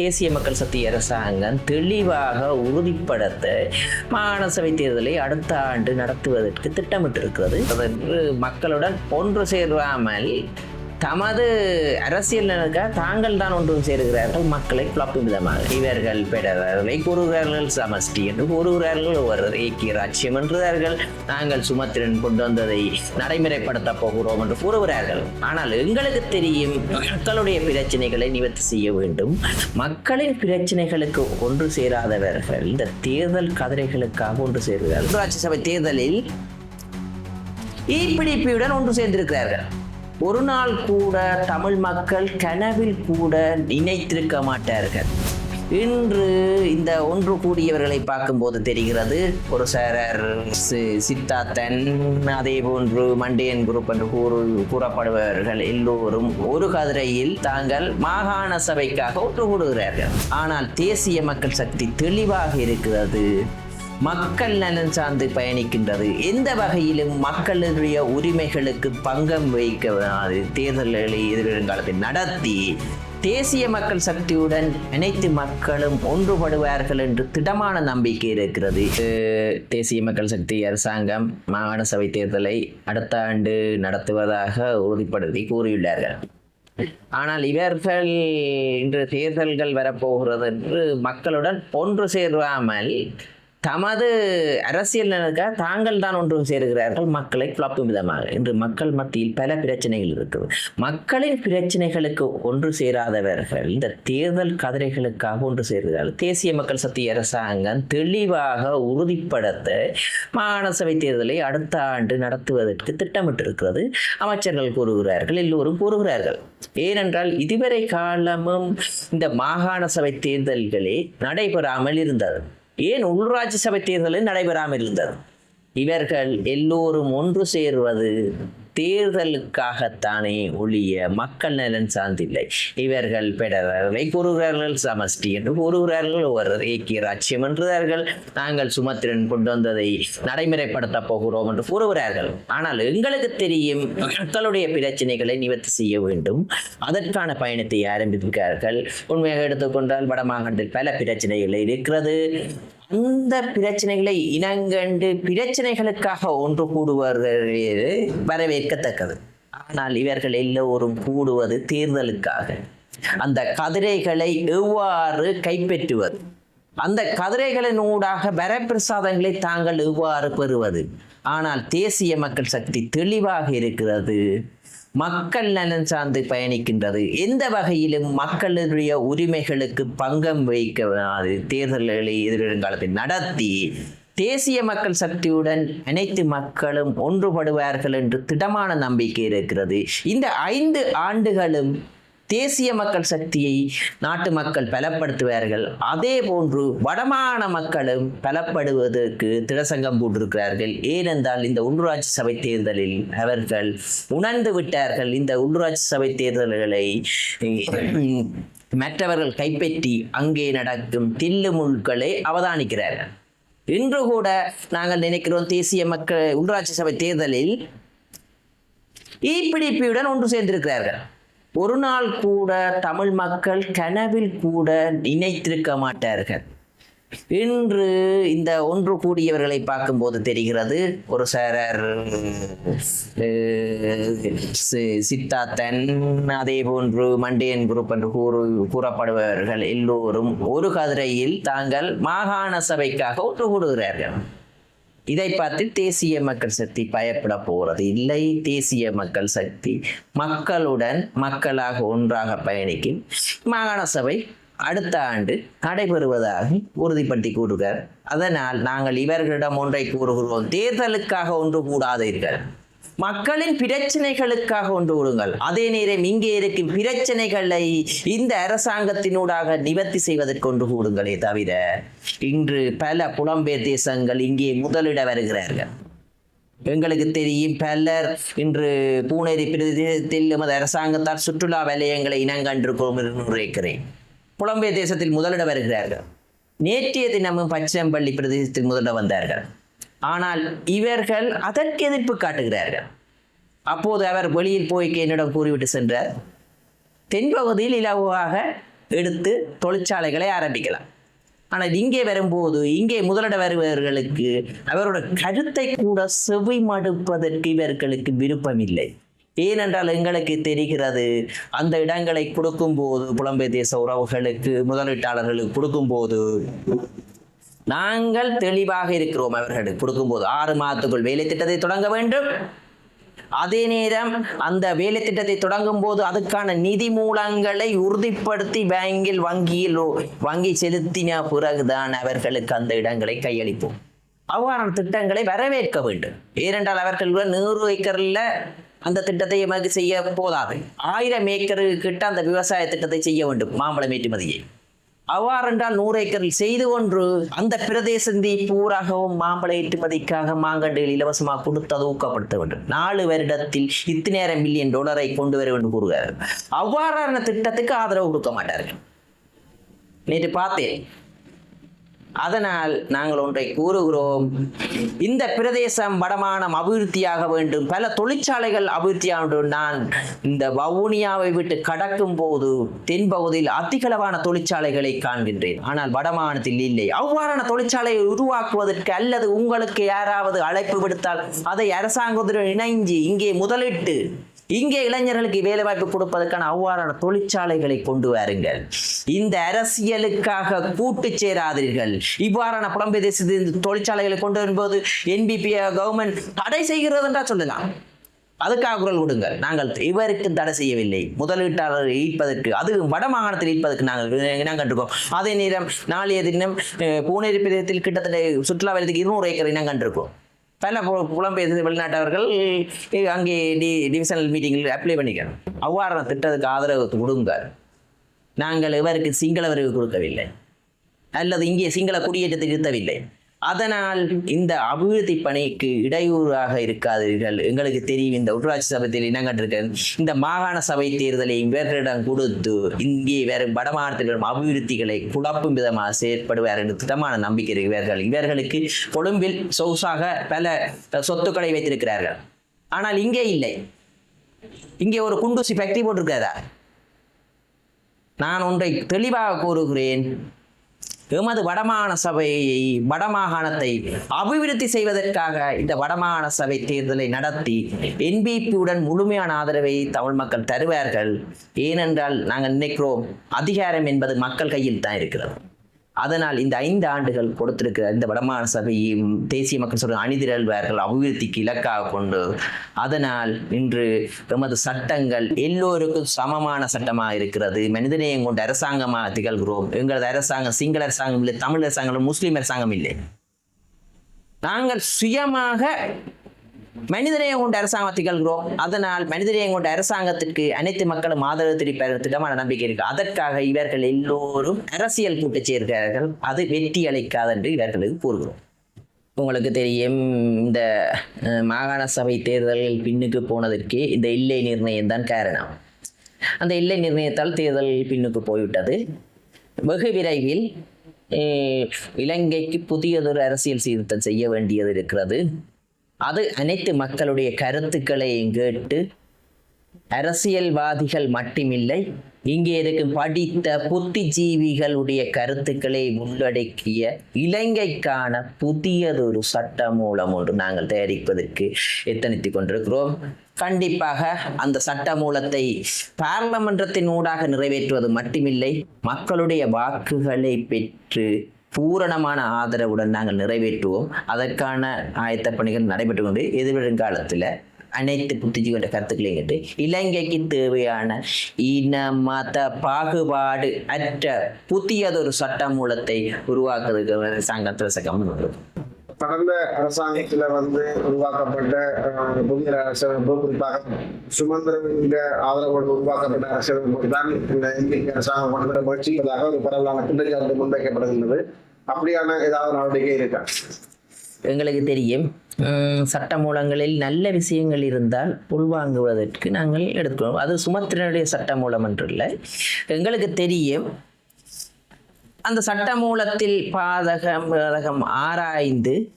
தேசிய மக்கள் சக்தி அரசாங்கம் தெளிவாக உறுதிப்படுத்த மாகாண சபை தேர்தலை அடுத்த ஆண்டு நடத்துவதற்கு திட்டமிட்டிருக்கிறது. மக்களுடன் ஒன்று சேராமல் தமது அரசியல் நலனுக்காக தாங்கள் தான் ஒன்றும் சேருகிறார்கள். மக்களை குழப்பும் விதமாக. இவர்கள் பெடரர்களை கூறுகிறார்கள். சமஷ்டி என்று கூறுகிறார்கள். ஒருவர் ஏக்கிய ராஜ்யம் என்றார்கள் நாங்கள் சுமத்திரன் கொண்டு வந்ததை நடைமுறைப்படுத்த போகிறோம் என்று கூறுகிறார்கள். ஆனால் எங்களுக்கு தெரியும் மக்களுடைய பிரச்சனைகளை நிவர்த்தி செய்ய வேண்டும். மக்களின் பிரச்சனைகளுக்கு ஒன்று சேராதவர்கள் இந்த தேர்தல் கதிரைகளுக்காக ஒன்று சேருகிறார்கள். ராஜ்யசபை சபை தேர்தலில் ஈபிடிபியுடன் ஒன்று சேர்ந்திருக்கிறார்கள். ஒரு நாள் கூட தமிழ் மக்கள் கனவில் கூட நினைத்திருக்க மாட்டார்கள். இன்று இந்த ஒன்று கூடியவர்களை பார்க்கும்போது தெரிகிறது ஒரு சாரர் சி- சித்தார்த்தன் அதே போன்று மண்டியன் குரூப் என்று கூறு கூறப்படுபவர்கள் எல்லோரும் ஒரு கதிரையில் தாங்கள் மாகாண சபைக்காக ஒன்று கூடுகிறார்கள். ஆனால் தேசிய மக்கள் சக்தி தெளிவாக இருக்கிறது. மக்கள் நலன் சார்ந்து பயணிக்கின்றது. எந்த வகையிலும் மக்களுடைய உரிமைகளுக்கு பங்கம் வைக்க தேர்தல்களை எதிர்காலத்தில் நடத்தி தேசிய மக்கள் சக்தியுடன் அனைத்து மக்களும் ஒன்றுபடுவார்கள் என்று திடமான நம்பிக்கை இருக்கிறது. தேசிய மக்கள் சக்தி அரசாங்கம் மாகாண சபை தேர்தலை அடுத்த ஆண்டு நடத்துவதாக உறுதிப்படுத்தி கூறியுள்ளார்கள். ஆனால் இவர்கள் இன்று தேர்தல்கள் வரப்போகிறது என்று மக்களுடன் ஒன்று சேராமல் தமது அரசியல் நலனுக்காக தாங்கள் தான் ஒன்றும் சேருகிறார்கள். மக்களை குழப்பும் விதமாக. இன்று மக்கள் மத்தியில் பல பிரச்சனைகள் இருக்குது. மக்களின் பிரச்சனைகளுக்கு ஒன்று சேராதவர்கள் இந்த தேர்தல் கதிரைகளுக்காக ஒன்று சேருகிறார்கள். தேசிய மக்கள் சக்தி அரசாங்கம் தெளிவாக உறுதிப்படுத்த மாகாண சபை தேர்தலை அடுத்த ஆண்டு நடத்துவதற்கு திட்டமிட்டிருக்கிறது. அமைச்சர்கள் கூறுகிறார்கள் எல்லோரும் கூறுகிறார்கள். ஏனென்றால் இதுவரை காலமும் இந்த மாகாண சபை தேர்தல்களே நடைபெறாமல் இருந்தது. ஏன் உள்ளூராட்சி சபை தேர்தலில் நடைபெறாமல் இருந்தது? இவர்கள் எல்லோரும் ஒன்று சேருவது தேர்தலுக்காகத்தானே ஒழிய மக்கள் நலன் சார்ந்தில்லை. இவர்கள் பெடரர்களை கூறுகிறார்கள் சமஷ்டி என்று கூறுகிறார்கள் ஒரு ஏக்கிய ராட்சியம் என்றார்கள் நாங்கள் சுமத்திரன் கொண்டு வந்ததை நடைமுறைப்படுத்த போகிறோம் என்று கூறுகிறார்கள். ஆனால் எங்களுக்கு தெரியும் மக்களுடைய பிரச்சனைகளை நிவர்த்தி செய்ய வேண்டும். அதற்கான பயணத்தை ஆரம்பித்திருக்கிறார்கள் உண்மையாக எடுத்துக்கொண்டால் வடமாகாணத்தில் பல பிரச்சனைகள் இருக்கிறது. அந்த பிரச்சனைகளை இனங்கண்டு பிரச்சனைகளுக்காக ஒன்று கூடுவார்கள் வரவேற்கத்தக்கது. ஆனால் இவர்கள் எல்லோரும் கூடுவது தேர்தலுக்காக. அந்த கதிரைகளை எவ்வாறு கைப்பற்றுவது? அந்த கதிரைகளின் ஊடாக வரப்பிரசாதங்களை தாங்கள் எவ்வாறு பெறுவது? ஆனால் தேசிய மக்கள் சக்தி தெளிவாக இருக்கிறது. மக்கள் நலன் சார்ந்து பயணிக்கின்றது. எந்த வகையிலும் மக்களுடைய உரிமைகளுக்கு பங்கம் வைக்க தேர்தல்களை எதிர்காலத்தில் நடத்தி தேசிய மக்கள் சக்தியுடன் அனைத்து மக்களும் ஒன்றுபடுவார்கள் என்று திடமான நம்பிக்கை இருக்கிறது. இந்த ஐந்து ஆண்டுகளும் தேசிய மக்கள் சக்தியை நாட்டு மக்கள் பலப்படுத்துவார்கள். அதே போன்று வடமான மக்களும் பலப்படுவதற்கு திடசங்கம் போட்டிருக்கிறார்கள். ஏனென்றால் இந்த உள்ளூராட்சி சபை தேர்தலில் அவர்கள் உணர்ந்து விட்டார்கள். இந்த உள்ளூராட்சி சபை தேர்தல்களை மற்றவர்கள் கைப்பற்றி அங்கே நடக்கும் தில்லு முழுக்களை அவதானிக்கிறார்கள் இன்று கூட நாங்கள் நினைக்கிறோம் தேசிய மக்கள் உள்ளூராட்சி சபை தேர்தலில் இபிடிபியுடன் ஒன்று சேர்ந்திருக்கிறார்கள். ஒரு நாள் கூட தமிழ் மக்கள் கனவில் கூட நினைத்திருக்க மாட்டார்கள். இன்று இந்த ஒன்று கூடியவர்களை பார்க்கும்போது தெரிகிறது ஒரு சாரர் சித்தாத்தன் சி- அதே போன்று மண்டியன் குரூப் என்று கூறு கூறப்படுபவர்கள் எல்லோரும் ஒரு கதிரையில் தாங்கள் மாகாண சபைக்காக ஒன்று கூடுகிறார்கள். இதை பார்த்து தேசிய மக்கள் சக்தி பயப்பட போறது இல்லை. தேசிய மக்கள் சக்தி மக்களுடன் மக்களாக ஒன்றாக பயணிக்கும் மாகாண சபை அடுத்த ஆண்டு நடைபெறுவதாக உறுதிப்படுத்தி கூறுகிறார். அதனால் நாங்கள் இவர்களிடம் ஒன்றை கூறுகிறோம். தேர்தலுக்காக ஒன்று கூடாதீர்கள். மக்களின் பிரச்சனைகளுக்காக ஒன்று விடுங்கள் அதே நேரம் இங்கே இருக்கும் பிரச்சனைகளை இந்த அரசாங்கத்தினூடாக நிவர்த்தி செய்வதற்கு ஒன்று கூடுங்களே தவிர இன்று பல புலம்பெயர் தேசங்கள் இங்கே முதலிட வருகிறார்கள். எங்களுக்கு தெரியும் பலர் இன்று பூனேரி பிரதேசத்தில் எமது அரசாங்கத்தால் சுற்றுலா வலயங்களை இனங்கண்டிருக்கிறோம் என்று நினைக்கிறேன் புலம்பெயர் தேசத்தில் முதலிட வருகிறார்கள். நேற்றைய தினமும் பச்சம்பள்ளி பிரதேசத்தில் முதலிட வந்தார்கள். ஆனால் இவர்கள் அதற்கு எதிர்ப்பு காட்டுகிறார்கள். அப்போது அவர் வெளியில் போய் என்னிடம் கூறிவிட்டு சென்றார். தென்பகுதியில் இலவாக எடுத்து தொழிற்சாலைகளை ஆரம்பிக்கலாம். ஆனால் இங்கே வரும்போது இங்கே முதலிட வருபவர்களுக்கு அவரோட கருத்தை கூட செவி மடுப்பதற்கு இவர்களுக்கு விருப்பமில்லை. ஏனென்றால் எங்களுக்கு தெரிகிறது அந்த இடங்களை கொடுக்கும்போது புலம்பெயர் தேச உறவுகளுக்கு முதலீட்டாளர்களுக்கு கொடுக்கும்போது நாங்கள் தெளிவாக இருக்கிறோம் அவர்களுக்கு கொடுக்கும்போது ஆறு மாதத்துக்குள் வேலை திட்டத்தை தொடங்க வேண்டும். அதே நேரம் அந்த வேலை திட்டத்தை தொடங்கும் போது அதுக்கான நிதி மூலங்களை உறுதிப்படுத்தி பேங்கில் வங்கியில் வங்கி செலுத்தின பிறகுதான் அவர்களுக்கு அந்த இடங்களை கையளிப்போம். அவ்வாறான திட்டங்களை வரவேற்க வேண்டும். ஏனென்றால் அவர்கள் நூறு ஏக்கரில் அந்த திட்டத்தை எமக்கு செய்ய போதாது. ஆயிரம் ஏக்கரு கிட்ட அந்த விவசாய திட்டத்தை செய்ய வேண்டும். மாம்பழம் ஏற்றுமதியை. அவ்வாறென்றால் நூறு ஏக்கரில் செய்து கொன்று அந்த பிரதேசந்தி பூராகவும் மாம்பழ ஏற்றுமதிக்காக மாங்கண்டுகள் இலவசமாக கொடுத்து அதை ஊக்கப்படுத்த வேண்டும். நாலு வருடத்தில் இத்தனை மில்லியன் டாலரை கொண்டு வர வேண்டும் கூறுகிறார் அவ்வாறான திட்டத்துக்கு ஆதரவு கொடுக்க மாட்டார்கள். நேற்று பார்த்தேன். அதனால் நாங்கள் ஒன்றை கூறுகிறோம். இந்த பிரதேசம் வடமானம் அபிவிருத்தியாக வேண்டும். பல தொழிற்சாலைகள் அபிவிருத்தியாக வேண்டும் நான் இந்த வவுனியாவை விட்டு கடக்கும் போது தென்பகுதியில் அதிகளவான தொழிற்சாலைகளை காண்கின்றேன். ஆனால் வடமானத்தில் இல்லை. அவ்வாறான தொழிற்சாலையை உருவாக்குவதற்கு அல்லது உங்களுக்கு யாராவது அழைப்பு விடுத்தால் அதை அரசாங்கத்துடன் இணைஞ்சு இங்கே முதலிட்டு இங்கே இளைஞர்களுக்கு வேலைவாய்ப்பு கொடுப்பதற்கான அவ்வாறான தொழிற்சாலைகளை கொண்டு வாருங்கள். இந்த அரசியலுக்காக கூட்டு சேராதீர்கள். இவ்வாறான புலம்பெயர் தேசத்தின் தொழிற்சாலைகளை கொண்டு வரும்போது என்பிபி கவர்மெண்ட் தடை செய்கிறது என்றா சொல்லலாம். அதுக்காக குரல் கொடுங்கள். நாங்கள் இவருக்கு தடை செய்யவில்லை. முதலீட்டாளர் ஈர்ப்பதற்கு அது வட மாகாணத்தில் ஈர்ப்பதற்கு நாங்கள் இனம் கண்டிருக்கோம். அதே நேரம் நாளைய தினம் பூனேரி பிரதேசத்தில் கிட்டத்தட்ட சுற்றுலா வலயத்துக்கு இருநூறு ஏக்கர் இனம் கண்டிருக்கோம். பல பு- புலம்பெயர்ந்த வெளிநாட்டவர்கள் அங்கே டி டிவிஷனல் மீட்டிங்கில் அப்ளை பண்ணிக்கணும். அவ்வாறான திட்டத்துக்கு ஆதரவு கொடுங்க நாங்கள் இவருக்கு சிங்கள வரிவு கொடுக்கவில்லை. அல்லது இங்கே சிங்கள குடியேற்றத்தை நிறுத்தவில்லை அதனால் இந்த அபிவிருத்தி பணிக்கு இடையூறாக இருக்காதீர்கள். எங்களுக்கு தெரியும் இந்த உள்ளாட்சி சபையில் இனங்கண்டிருக்க இந்த மாகாண சபை தேர்தலை இவர்களிடம் கொடுத்து இங்கே வேறு வடமாநிலத்தில் வரும் அபிவிருத்திகளை குழப்பும் விதமாக செயற்படுவார் என்று திட்டமான நம்பிக்கை இருக்கிறார்கள். இவர்கள் இவர்களுக்கு கொழும்பில் சொகுசாக பல சொத்துக்களை வைத்திருக்கிறார்கள். ஆனால் இங்கே இல்லை. இங்கே ஒரு குண்டூசி ஃபேக்டரி போட்டிருக்கிறதா? நான் ஒன்றை தெளிவாக கூறுகிறேன். எமது வடமாகாண சபையை வடமாகாணத்தை அபிவிருத்தி செய்வதற்காக இந்த வடமாகாண சபை தேர்தலை நடத்தி என்பிபியுடன் முழுமையான ஆதரவை தமிழ் மக்கள் தருவார்கள். ஏனென்றால் நாங்கள் நினைக்கிறோம் அதிகாரம் என்பது மக்கள் கையில் தான் இருக்கிறது. அதனால் இந்த ஐந்து ஆண்டுகள் கொடுத்திருக்கிற இந்த வடமான சபையும் தேசிய மக்கள் சொல்ற அணிதிரள்வார்கள் அபிவிருத்திக்கு இலக்காக கொண்டு அதனால் இன்று எமது சட்டங்கள் எல்லோருக்கும் சமமான சட்டமாக இருக்கிறது. மனிதநேயம் கொண்ட அரசாங்கமாக திகழ்கிறோம். எங்களது அரசாங்கம் சிங்கள அரசாங்கம் இல்லை தமிழ் அரசாங்கம் முஸ்லீம் அரசாங்கம் இல்லை. நாங்கள் சுயமாக மனிதநேயம் கொண்ட அரசாங்கம் திகழ்கிறோம் அதனால் மனிதநேயம் கொண்ட அரசாங்கத்திற்கு அனைத்து மக்களும் ஆதரவு தெரிவிப்பார்கள் திட்டமான நம்பிக்கை இருக்கு. அதற்காக இவர்கள் எல்லோரும் அரசியல் கூட்டு சேர்கிறார்கள் அது வெற்றி அளிக்காது என்று இவர்களுக்கு கூறுகிறோம். உங்களுக்கு தெரியும் இந்த மாகாண சபை தேர்தல்கள் பின்னுக்கு போனதற்கு இந்த இல்லை நிர்ணயம் தான் காரணம். அந்த இல்லை நிர்ணயத்தால் தேர்தல் பின்னுக்கு போய்விட்டது. வெகு விரைவில் இலங்கைக்கு புதியதொரு அரசியல் சீர்திருத்தம் செய்ய வேண்டியது இருக்கிறது. அது அனைத்து மக்களுடைய கருத்துக்களையும் கேட்டு அரசியல்வாதிகள் மட்டுமில்லை இங்கே இருக்கும் படித்த புத்திஜீவிகளுடைய கருத்துக்களை உள்ளடக்கிய இலங்கைக்கான புதியதொரு சட்ட மூலம் ஒன்று நாங்கள் தயாரிப்பதற்கு எத்தனித்துக் கொண்டிருக்கிறோம். கண்டிப்பாக அந்த சட்ட மூலத்தை பாராளுமன்றத்தின் ஊடாக நிறைவேற்றுவது மட்டுமில்லை மக்களுடைய வாக்குகளை பெற்று பூரணமான ஆதரவுடன் நாங்கள் நிறைவேற்றுவோம். அதற்கான ஆயத்த பணிகள் நடைபெற்று கொண்டு எதிர்வரும் காலத்தில் அனைத்து புத்திஜீவியோட கருத்துக்களையும் கேட்டு இலங்கைக்கு தேவையான இன மத பாகுபாடு அற்ற புதியதொரு சட்டமூலத்தை உருவாக்குறதுக்கு அரசாங்கத்தில் சகம் கடந்த அரசாங்கத்துல வந்து உருவாக்கப்பட்ட புதிய அரசியலமைப்பு குறிப்பாக சுமந்திரவின் ஆதரவோடு உருவாக்கப்பட்ட அரசியலமைப்பு தான் இந்த இந்திய அரசாங்கம் கொண்டு முயற்சிப்பதாக ஒரு பரவலான குற்றச்சாட்டு முன்வைக்கப்படுகின்றது. அப்படியான ஏதாவது நடவடிக்கை இருக்கா? எங்களுக்கு தெரியும். உம், சட்ட மூலங்களில் நல்ல விஷயங்கள் இருந்தால் உள்வாங்குவதற்கு நாங்கள் எடுக்கிறோம். அது சுமத்திரனுடைய சட்ட மூலம் என்று இல்லை எங்களுக்கு தெரியும். அந்த சட்டமூலத்தில் பாதகம் பாதகம் ஆராய்ந்து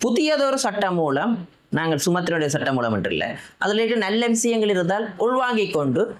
புதியதொரு சட்டமூலம் நாங்கள் சுமத்தினுடைய சட்டமூலம் என்று இல்லை. அதில் நல்ல விஷயங்கள் இருந்தால் உள்வாங்கிக் கொண்டு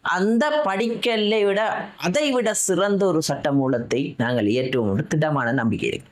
அந்த படிக்கல்லை விட அதை விட சிறந்த ஒரு சட்டமூலத்தை நாங்கள் இயற்றுவோம் என்று திடமான நம்பிக்கை இருக்கு.